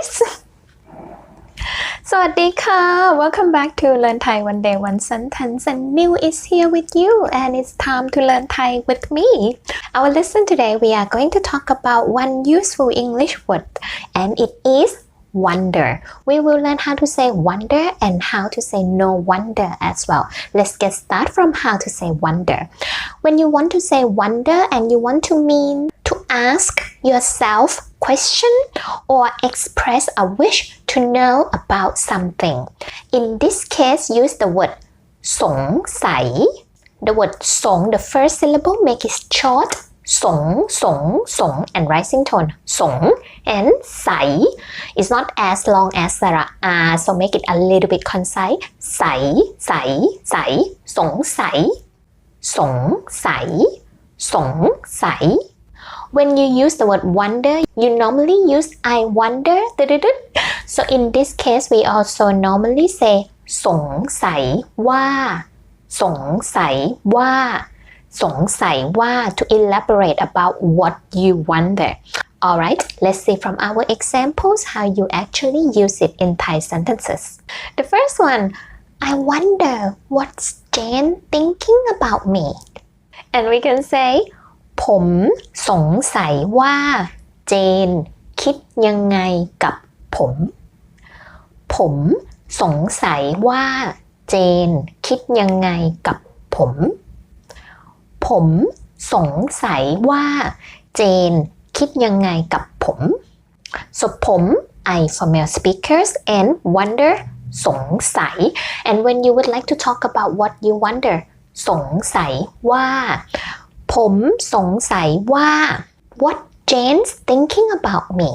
guys สวัสดีค่ะ Welcome back to Learn Thai One Day One Sentence and New is here with you and it's time to learn Thai with me. Our lesson today we are going to talk about one useful English word and it is wonder. We will learn how to say wonder and how to say no wonder as well. Let's get started from how to say wonder. When you want to say wonder and you want to mean to ask yourself question or express a wish to know about something. In this case, use the word สงสัย The word สง the first syllable make it short สงสงสง and rising tone สง and ใส is not as long as Sarah R so make it a little bit concise ใสใสใสสงสัยสงสัยสงสัย When you use the word wonder, you normally use I wonder. So in this case, we also normally say สงสัยว่าสงสัยว่าสงสัยว่า to elaborate about what you wonder. Alright, let's see from our examples how you actually use it in Thai sentences. The first one, I wonder what's Jane thinking about me? And we can say ผมสงสัยว่าเจนคิดยังไงกับผม ผมสงสัยว่าเจนคิดยังไงกับผม ผมสงสัยว่าเจนคิดยังไงกับผม so ผม I for male speakers and wonder สงสัย and when you would like to talk about what you wonder สงสัยว่า ผมสงสัยว่า what Jane's thinking about me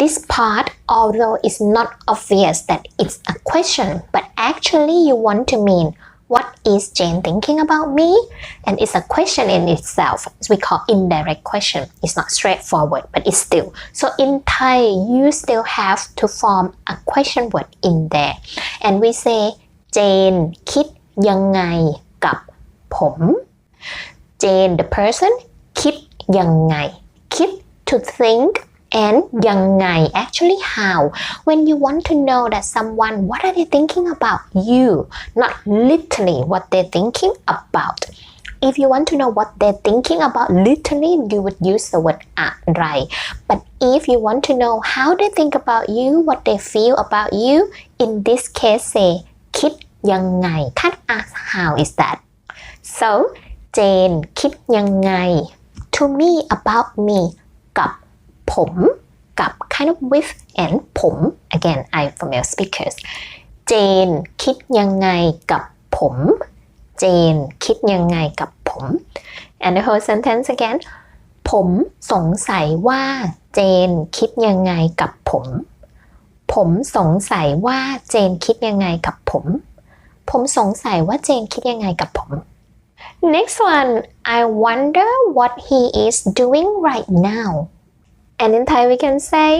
this part although it's not obvious that it's a question but actually you want to mean what is Jane thinking about me and it's a question in itself we call indirect question it's not straightforward but it's still so in Thai you still have to form a question word in there and we say Jane คิดยังไงกับผม Jane the person คิดยังไง คิด to think and ยังไง actually how when you want to know that someone what are they thinking about you not literally what they're thinking about if you want to know what they're thinking about literally you would use the word อะไร but if you want to know how they think about you what they feel about you in this case say คิดยังไง can't ask how is that so เจน คิดยังไง to me about me กับผม กับ kind of with and ผม again I for male speakers เจน คิดยังไงกับผม เจน คิดยังไงกับผม and the whole sentence again ผมสงสัยว่าเจนคิดยังไงกับผม ผมสงสัยว่าเจนคิดยังไงกับผม ผมสงสัยว่าเจนคิดยังไงกับผม Next one, I wonder what he is doing right now. And in Thai we can say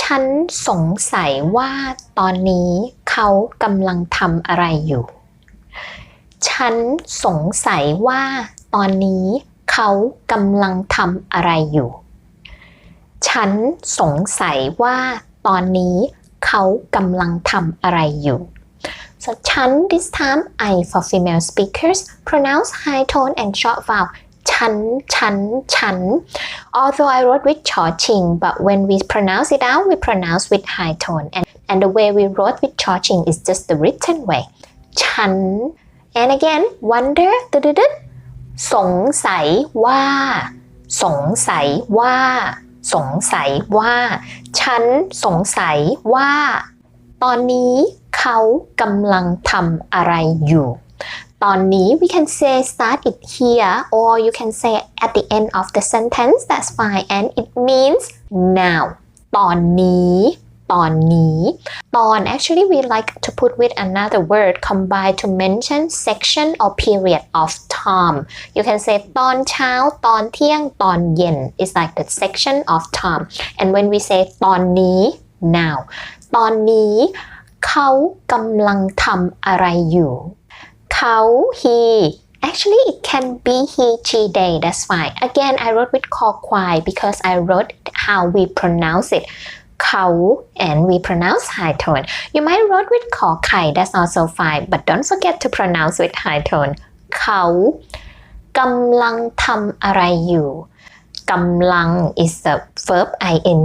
ฉันสงสัยว่าตอนนี้เขากำลังทำอะไรอยู่ ฉันสงสัยว่าตอนนี้เขากำลังทำอะไรอยู่ ฉันสงสัยว่าตอนนี้เขากำลังทำอะไรอยู่ So ฉัน this time I for female speakers pronounce high tone and short vowel ฉันฉันฉัน although I wrote with ชอชิง but when we pronounce it out we pronounce with high tone and and the way we wrote with ชอชิง is just the written way ฉัน and again wonder ตึ๊ดสงสัยว่า สงสัยว่า สงสัยว่า ฉันสงสัยว่า ตอนนี้ เขากำลังทำอะไรอยู่?ตอนนี้ we can say start it here or you can say at the end of the sentence that's fine and it means now. ตอนนี้ตอนนี้.ตอน actually we like to put with another word combined to mention section or period of time. You can say ตอนเช้า ตอนเที่ยง ตอนเย็น. Is like the section of time. And when we say ตอนนี้ now. ตอนนี้ เขากำลังทำอะไรอยู่?เขา he actually it can be he she they that's why again I wrote with คอควาย because I wrote how we pronounce it. เขา and we pronounce high tone. You might write with ขอไข่ that's also fine but don't forget to pronounce with high tone. เขากำลังทำอะไรอยู่?กำลัง is the verb ing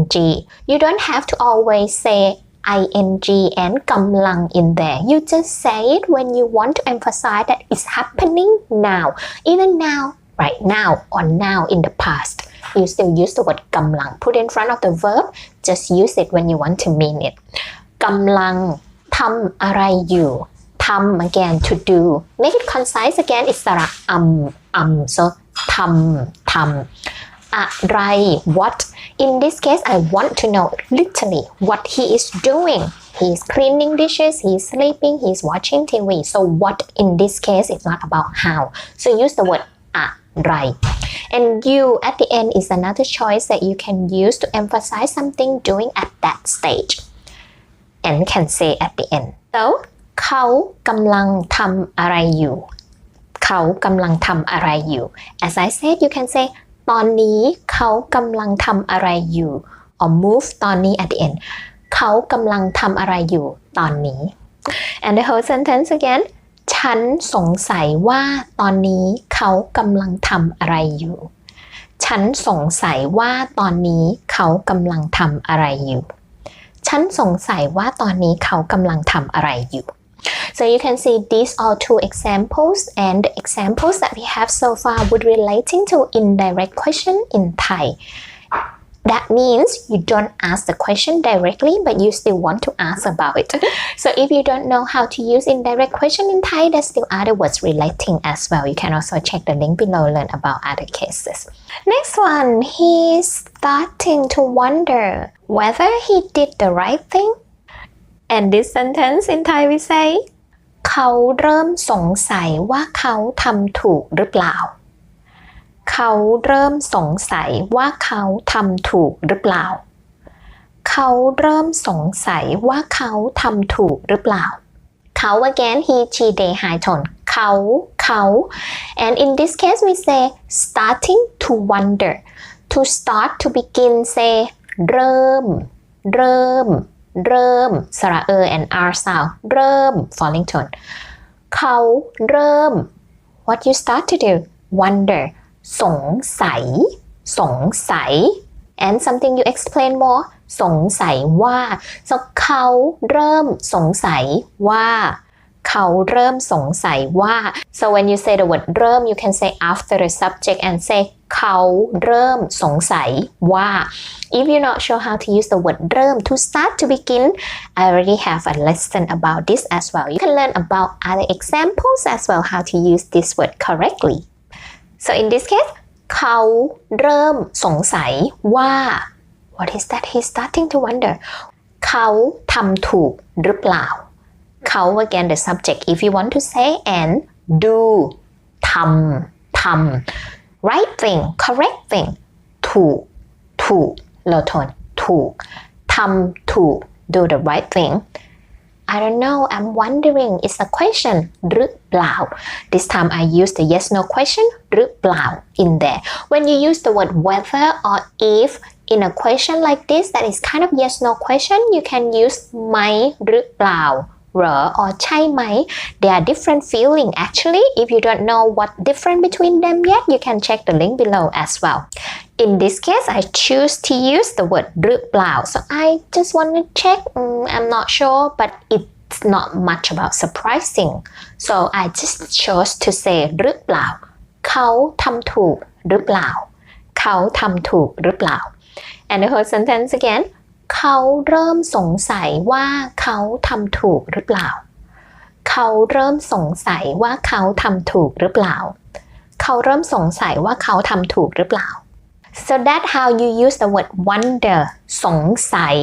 you don't have to always say ing and lang in there. You just say it when you want to emphasize that it's happening now, even now, right now, or now in the past. You still use the word lang. Put in front of the verb, just use it when you want to mean it. กำลังทำอะไรอยู่ทำ again to do make it concise again It's um um so ทำทำ อะไร what? In this case I want to know literally what he is doing. He's cleaning dishes he's sleeping he's watching TV so what in this case is not about how? So use the word ah, อะไร and you at the end is another choice that you can use to emphasize something doing at that stage. And can say at the end. So เขากำลังทำอะไรอยู่ as I said you can say ตอนนี้เขากำลังทำอะไรอยู่ or move ตอนนี้ at the end เขากำลังทำอะไรอยู่ตอนนี้ and the whole sentence again ฉันสงสัยว่าตอนนี้เขากำลังทำอะไรอยู่ ฉันสงสัยว่าตอนนี้เขากำลังทำอะไรอยู่ ฉันสงสัยว่าตอนนี้เขากำลังทำอะไรอยู่ So you can see these are two examples and the examples that we have so far would relating to indirect question in Thai. That means you don't ask the question directly, but you still want to ask about it. So if you don't know how to use indirect question in Thai, there's still other words relating as well. You can also check the link below, learn about other cases. Next one, he's starting to wonder whether he did the right thing. And this sentence in Thai we say เขาเริ่มสงสัยว่าเขาทำถูกหรือเปล่า เขาเริ่มสงสัยว่าเขาทำถูกหรือเปล่า เขาเริ่มสงสัยว่าเขาทำถูกหรือเปล่า เขา again he she they high tone เขาเขา and in this case we say starting to wonder to start to begin say เริ่ม เริ่ม เริ่มสระเอ and r sound เริ่ม falling tone เขาเริ่ม what you start to do wonder สงสัย สงสัย and something you explain more สงสัยว่า so เขาเริ่มสงสัยว่า เขาเริ่มสงสัยว่า so when you say the word เริ่ม you can say after the subject and say เขาเริ่มสงสัยว่า if you're not sure how to use the word เริ่ม to start to begin I already have a lesson about this as well you can learn about other examples as well how to use this word correctly so in this case เขาเริ่มสงสัยว่า what is that he's starting to wonder เขาทำถูกหรือเปล่าเขา again the subject if you want to say and do ทำทำ right thing correct thing ถูกถูกเราทนถูกทำถูก do the right thing I don't know I'm wondering is a question หรือเปล่า this time I use the yes no question หรือเปล่า in there when you use the word whether or if in a question like this that is kind of yes no question you can use ไหมหรือเปล่า or ใช่ไหม they are different feeling actually if you don't know what different between them yet you can check the link below as well in this case I choose to use the word หรือเปล่า so I just want to check um, I'm not sure but it's not much about surprising so I just chose to say หรือเปล่าเขาทำถูกหรือเปล่าเขาทำถูกหรือเปล่า and the whole sentence again เขาเริ่มสงสัยว่าเขาทำถูกหรือเปล่า เขาเริ่มสงสัยว่าเขาทำถูกหรือเปล่า เขาเริ่มสงสัยว่าเขาทำถูกหรือเปล่า so that how you use the word wonder สงสัย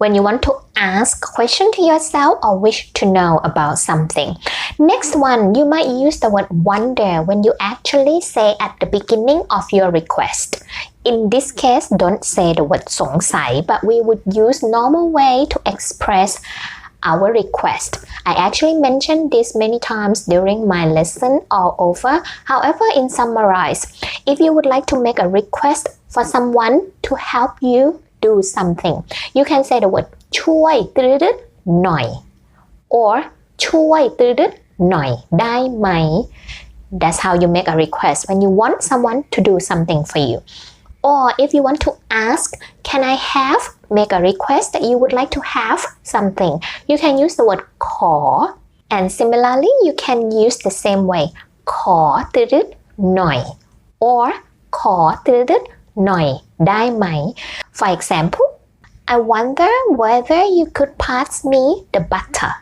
when you want to ask question to yourself or wish to know about something. Next one, you might use the word wonder when you actually say at the beginning of your request. In this case, don't say the word สงสัย but we would use normal way to express our request. I actually mentioned this many times during my lesson all over. However, in summarize, if you would like to make a request for someone to help you do something you can say the word ช่วยตืดๆหน่อย or ช่วยตืดๆหน่อยได้ไหม That's how you make a request when you want someone to do something for you. Or if you want to ask, can I have, make a request that you would like to have something, you can use the word ขอ and similarly you can use the same way ขอตืดๆหน่อย or ขอตืดๆหน่อยได้ไหม For example, I wonder whether you could pass me the butter.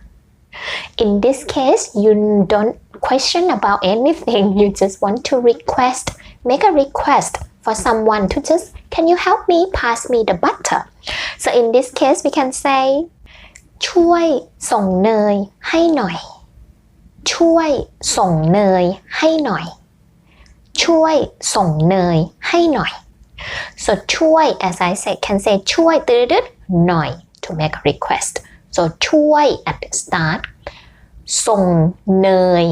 In this case, you don't question about anything. You just want to request, make a request for someone to just, can you help me pass me the butter? So in this case, we can say ช่วยส่งเนยให้หน่อย ช่วยส่งเนยให้หน่อย ช่วยส่งเนยให้หน่อย so ช่วย as I said can say ช่วยตืดๆหน่อย to make a request so ช่วย at the start ส่งเนย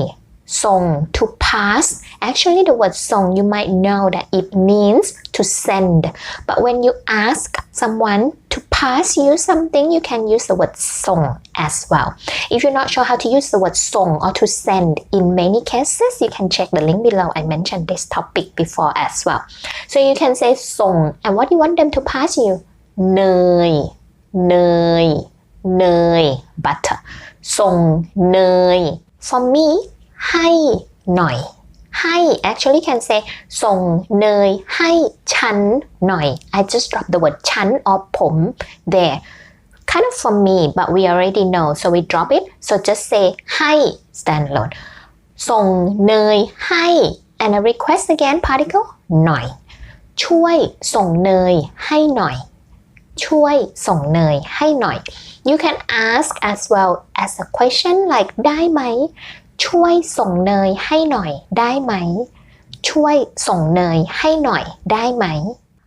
ส่ง to pass actually the word ส่ง you might know that it means to send but when you ask someone to pass you something you can use the word ส่ง as well if you're not sure how to use the word ส่ง or to send in many cases you can check the link below I mentioned this topic before as well so you can say ส่ง and what you want them to pass you เนยเนยเนย butter ส่งเนย for me ให้หน่อย ให้ actually can say ส่งเนยให้ฉันหน่อย I just dropped the word ฉัน or ผม there kind of for me but we already know so we drop it so just say ให้ standalone ส่งเนยให้ and a request again particle หน่อย ช่วยส่งเนยให้หน่อย ช่วยส่งเนยให้หน่อย you can ask as well as a question like ได้ไหม ช่วยส่งเนยให้หน่อยได้ไหม ช่วยส่งเนยให้หน่อยได้ไหม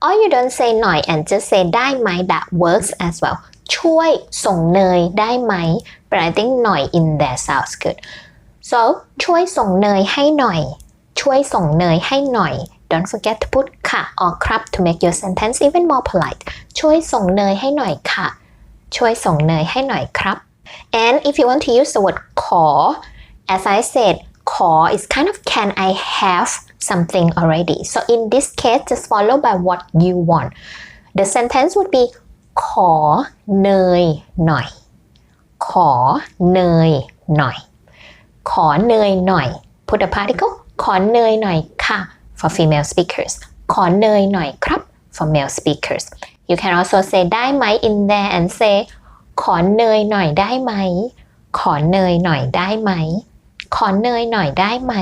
or you don't say หน่อย and just say ได้ไหม that works as well ช่วยส่งเนยได้ไหม but I think หน่อย in there sounds good so ช่วยส่งเนยให้หน่อย ช่วยส่งเนยให้หน่อย don't forget to put ค่ะ or ครับ to make your sentence even more polite ช่วยส่งเนยให้หน่อยค่ะ ช่วยส่งเนยให้หน่อยครับ and if you want to use the word ขอ as I said ขอ is kind of can I have something already so in this case just follow by what you want the sentence would be ขอเนยหน่อย ขอเนยหน่อย ขอเนยหน่อย put a particle ขอเนยหน่อยค่ะ for female speakers ขอเนยหน่อยครับ for male speakers you can also say ได้ไหม in there and say ขอเนยหน่อยได้ไหม ขอเนยหน่อยได้ไหม ขอเนยหน่อยได้ไหม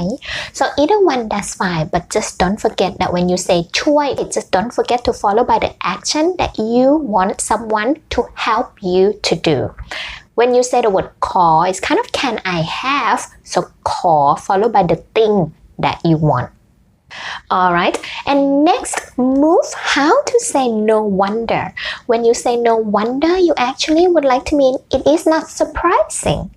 so either one that's fine but just don't forget that when you say ช่วย just don't forget to follow by the action that you want someone to help you to do when you say the word ขอ it's kind of can I have so ขอ followed by the thing that you want Alright, and next move how to say no wonder. When you say no wonder, you actually would like to mean it is not surprising.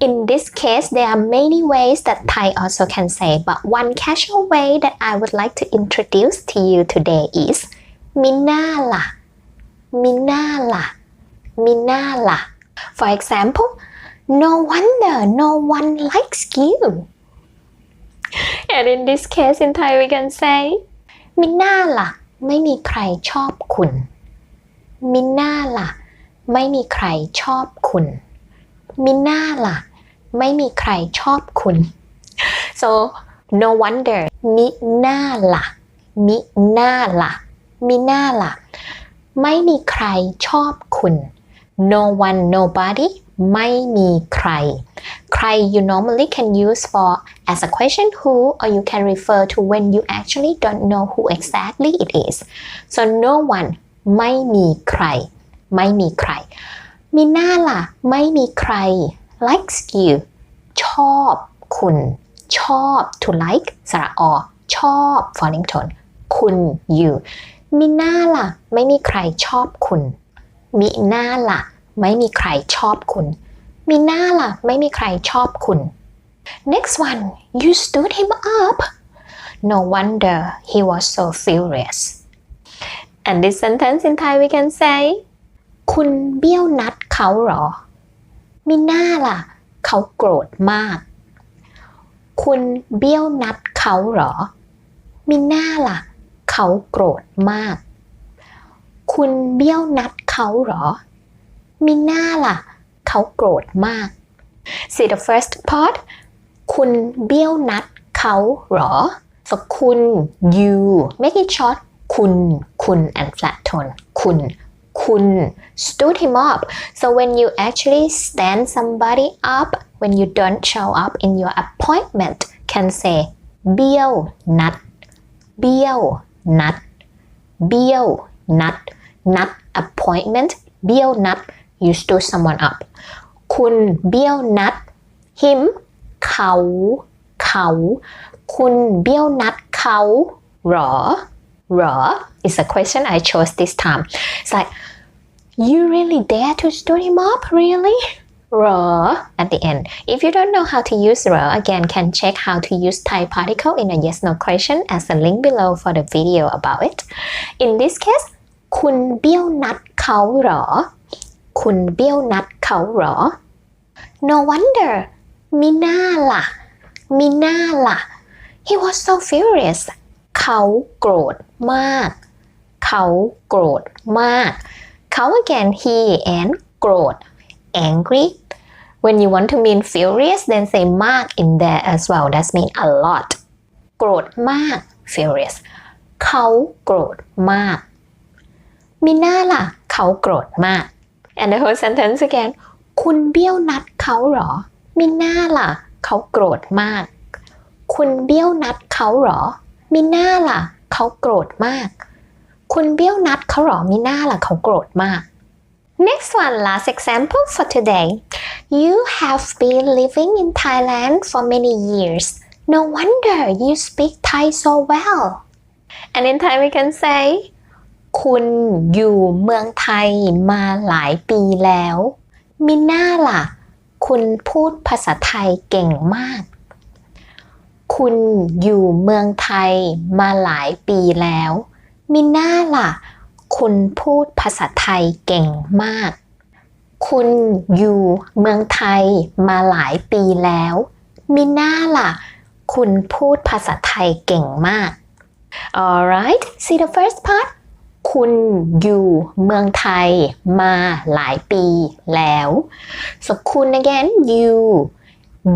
In this case, there are many ways that Thai also can say, but one casual way that I would like to introduce to you today is Minala. Minala. Minala. For example, no wonder no one likes you. And in this case in Thai we can say มิน่าล่ะ ไม่มีใครชอบคุณ มิน่าล่ะ ไม่มีใครชอบคุณ มิน่าล่ะ ไม่มีใครชอบคุณ so no wonder มิน่าล่ะ มิน่าล่ะ มิน่าล่ะ ไม่มีใครชอบคุณ no one nobody ไม่มีใคร ใคร you normally can use for as a question who or you can refer to when you actually don't know who exactly it is so no one ไม่มีใคร ไม่มีใคร มีหน้าล่ะ ไม่มีใคร likes you ชอบคุณ ชอบ to like สระอ ชอบ falling tone คุณ you มีหน้าล่ะ ไม่มีใครชอบคุณ มีหน้าล่ะ ไม่มีใครชอบคุณ มีหน้าล่ะ ไม่มีใครชอบคุณ next one you stood him up no wonder he was so furious and this sentence in Thai we can say คุณเบี้ยวนัดเขาเหรอ มิน่าล่ะ เขาโกรธมาก คุณเบี้ยวนัดเขาเหรอ มิน่าล่ะ เขาโกรธมาก คุณเบี้ยวนัดเขาเหรอ มิน่าล่ะ เขาโกรธมาก See the first part คุณเบี้ยวนัดเขาเหรอ so คุณ you make it short คุณ คุณ and flat tone คุณ คุณ stood him up so when you actually stand somebody up when you don't show up in your appointment can say เบี้ยวนัด เบี้ยวนัด เบี้ยวนัด นัด appointment เบี้ยวนัด you stood someone up คุณเบี้ยวนัด him เขา เขา คุณเบี้ยวนัดเขาเหรอเหรอ is a question I chose this time it's like you really dare to stood him up really เหรอ at the end if you don't know how to use เหรอ again can check how to use Thai particle in a yes no question as a link below for the video about it in this case คุณเบี้ยวนัดเขาเหรอ คุณเบี้ยวนัดเขาเหรอ no wonder มิน่าล่ะมิน่าล่ะ he was so furious เขาโกรธมาก เขาโกรธมาก เขา again he and โกรธ angry when you want to mean furious then say มาก in there as well that mean a lot โกรธมาก furious เขาโกรธมากมิน่าล่ะ เขาโกรธมาก and the whole sentence again คุณเบี้ยวนัดเขาหรอมิน่าล่ะ เขาโกรธมาก คุณเบี้ยวนัดเขาหรอมิน่าล่ะ เขาโกรธมาก คุณเบี้ยวนัดเขาหรอมิน่าล่ะเขาโกรธมาก Next one, last example for today. You have been living in Thailand for many years. No wonder you speak Thai so well. And in Thai we can say คุณอยู่เมืองไทยมาหลายปีแล้วมิน่าล่ะ คุณพูดภาษาไทยเก่งมาก คุณอยู่เมืองไทยมาหลายปีแล้ว มิน่าล่ะ คุณพูดภาษาไทยเก่งมาก คุณอยู่เมืองไทยมาหลายปีแล้ว มิน่าล่ะ คุณพูดภาษาไทยเก่งมาก alright see the first part คุณอยู่เมืองไทยมาหลายปีแล้ว so คุณ again you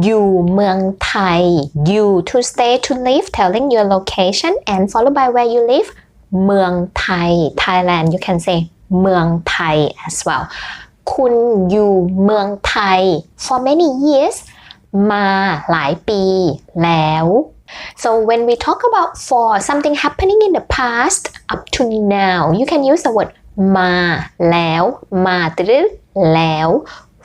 อยู่เมืองไทย you to stay to live telling your location and followed by where you live เมืองไทย Thailand you can say เมืองไทย as well คุณอยู่เมืองไทย for many years มาหลายปีแล้ว so when we talk about for something happening in the past up to now you can use the word มาแล้ว มาตรึแล้ว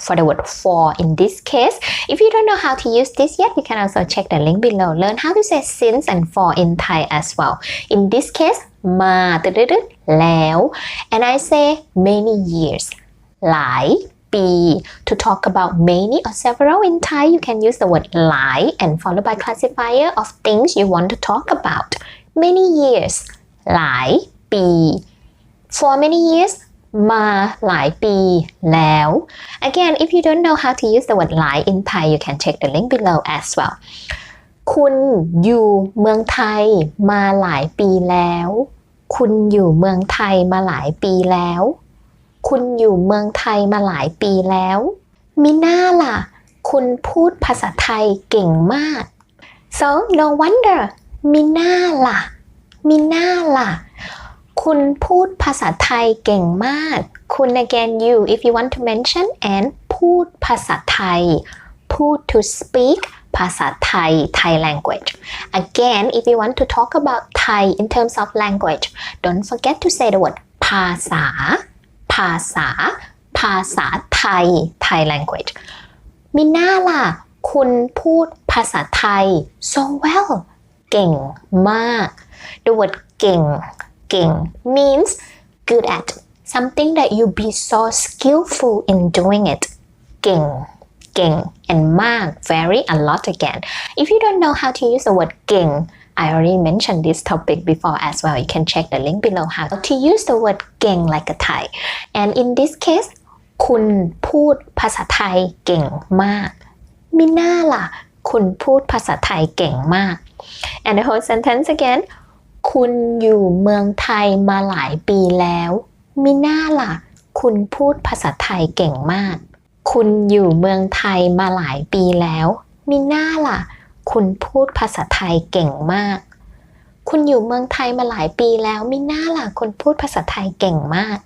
for the word for in this case. If you don't know how to use this yet, you can also check the link below. Learn how to say since and for in Thai as well. In this case, ma lao, and I say many years. Lai be to talk about many or several in Thai you can use the word lai and followed by classifier of things you want to talk about many years lai be for many years มาหลายปีแล้ว Again if you don't know how to use the word หลาย in Thai you can check the link below as well คุณอยู่เมืองไทยมาหลายปีแล้ว คุณอยู่เมืองไทยมาหลายปีแล้ว คุณอยู่เมืองไทยมาหลายปีแล้ว มิน่าล่ะ คุณพูดภาษาไทยเก่งมาก so no wonder มิน่าล่ะมิน่าล่ะ คุณพูดภาษาไทยเก่งมาก คุณ again you if you want to mention and พูดภาษาไทย พูด to speak ภาษาไทย Thai language again if you want to talk about Thai in terms of language don't forget to say the word ภาษา ภาษา ภาษาไทย Thai language มิน่าล่ะ คุณพูดภาษาไทย so well เก่งมาก the word เก่ง เก่ง means good at something that you be so skillful in doing it เก่ง เก่ง and มาก very a lot again if you don't know how to use the word เก่ง I already mentioned this topic before as well you can check the link below how to use the word เก่ง like a Thai and in this case คุณพูดภาษาไทยเก่งมากมิน่าล่ะ คุณพูดภาษาไทยเก่งมาก and the whole sentence again คุณอยู่เมืองไทยมาหลายปีแล้ว มิน่าล่ะ คุณพูดภาษาไทยเก่งมาก คุณอยู่เมืองไทยมาหลายปีแล้ว มิน่าล่ะ คุณพูดภาษาไทยเก่งมาก คุณอยู่เมืองไทยมาหลายปีแล้ว มิน่าล่ะ คุณพูดภาษาไทยเก่งมาก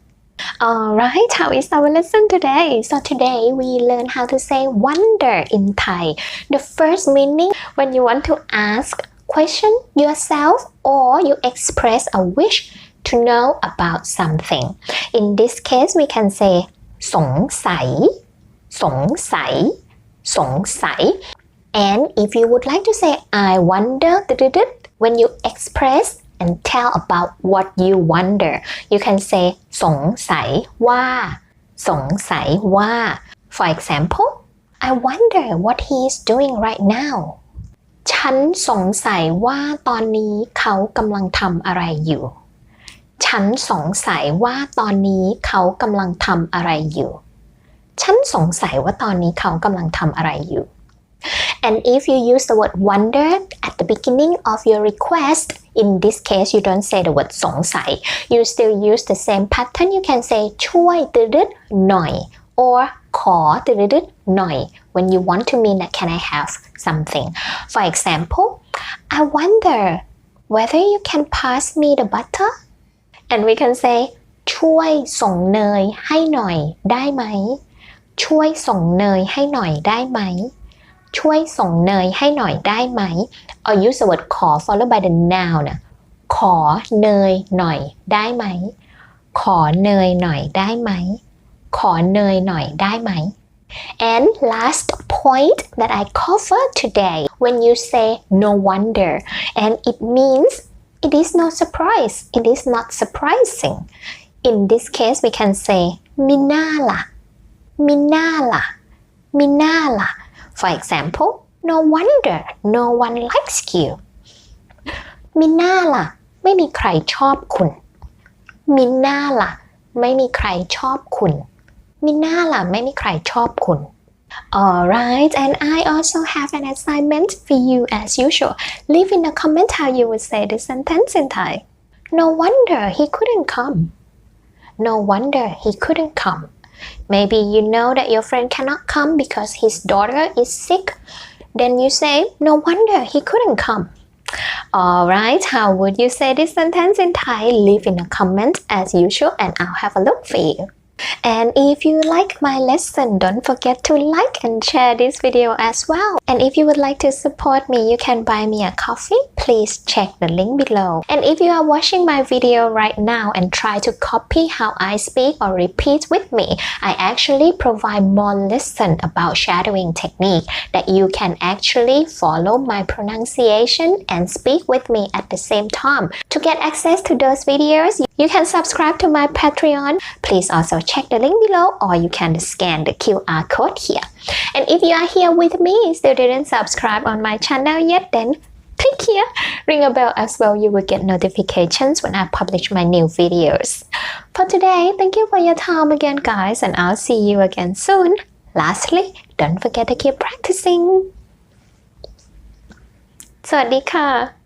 Alright, how is our lesson today? So today we learn how to say wonder in Thai. The first meaning when you want to ask question yourself or you express a wish to know about something. In this case, we can say สงสัยสงสัยสงสัย and if you would like to say I wonder when you express and tell about what you wonder you can say สงสัยว่าสงสัยว่า for example I wonder what he is doing right now ฉันสงสัยว่าตอนนี้เขากำลังทำอะไรอยู่ ฉันสงสัยว่าตอนนี้เขากำลังทำอะไรอยู่ ฉันสงสัยว่าตอนนี้เขากำลังทำอะไรอยู่ and if you use the word wonder at the beginning of your request in this case you don't say the word สงสัย you still use the same pattern you can say ช่วยตืดหน่อย or ขอตืดหน่อย when you want to mean that can I have something for example I wonder whether you can pass me the butter and we can say ช่วยส่งเนยให้หน่อยได้ไหม ช่วยส่งเนยให้หน่อยได้ไหม ช่วยส่งเนยให้หน่อยได้ไหม or use the word ขอ followed by the noun นะขอเนยหน่อยได้ไหม ขอเนยหน่อยได้ไหม ขอเนยหน่อยได้ไหม and last point that I cover today when you say no wonder and it means it is no surprise it is not surprising in this case we can say มิน่าล่ะมิน่าล่ะมิน่าล่ะ for example no wonder no one likes you มิน่าล่ะ ไม่มีใครชอบคุณมิน่าล่ะ ไม่มีใครชอบคุณ มิน่าล่ะ ไม่มีใครชอบคุณ Alright, and I also have an assignment for you as usual. Leave in the comment how you would say this sentence in Thai. No wonder he couldn't come. No wonder he couldn't come. Maybe you know that your friend cannot come because his daughter is sick. Then you say, No wonder he couldn't come. Alright, how would you say this sentence in Thai? Leave in a comment as usual and I'll have a look for you. And if you like my lesson, don't forget to like and share this video as well. And if you would like to support me, you can buy me a coffee. Please check the link below. And if you are watching my video right now and try to copy how I speak or repeat with me, I actually provide more lesson about shadowing technique that you can actually follow my pronunciation and speak with me at the same time. To get access to those videos, you can subscribe to my Patreon. Please also check the link below or you can scan the QR code here. And if you are here with me, still didn't subscribe on my channel yet, then click here, ring a bell as well. You will get notifications when I publish my new videos. For today, thank you for your time again, guys, and I'll see you again soon. Lastly, don't forget to keep practicing. สวัสดีค่ะ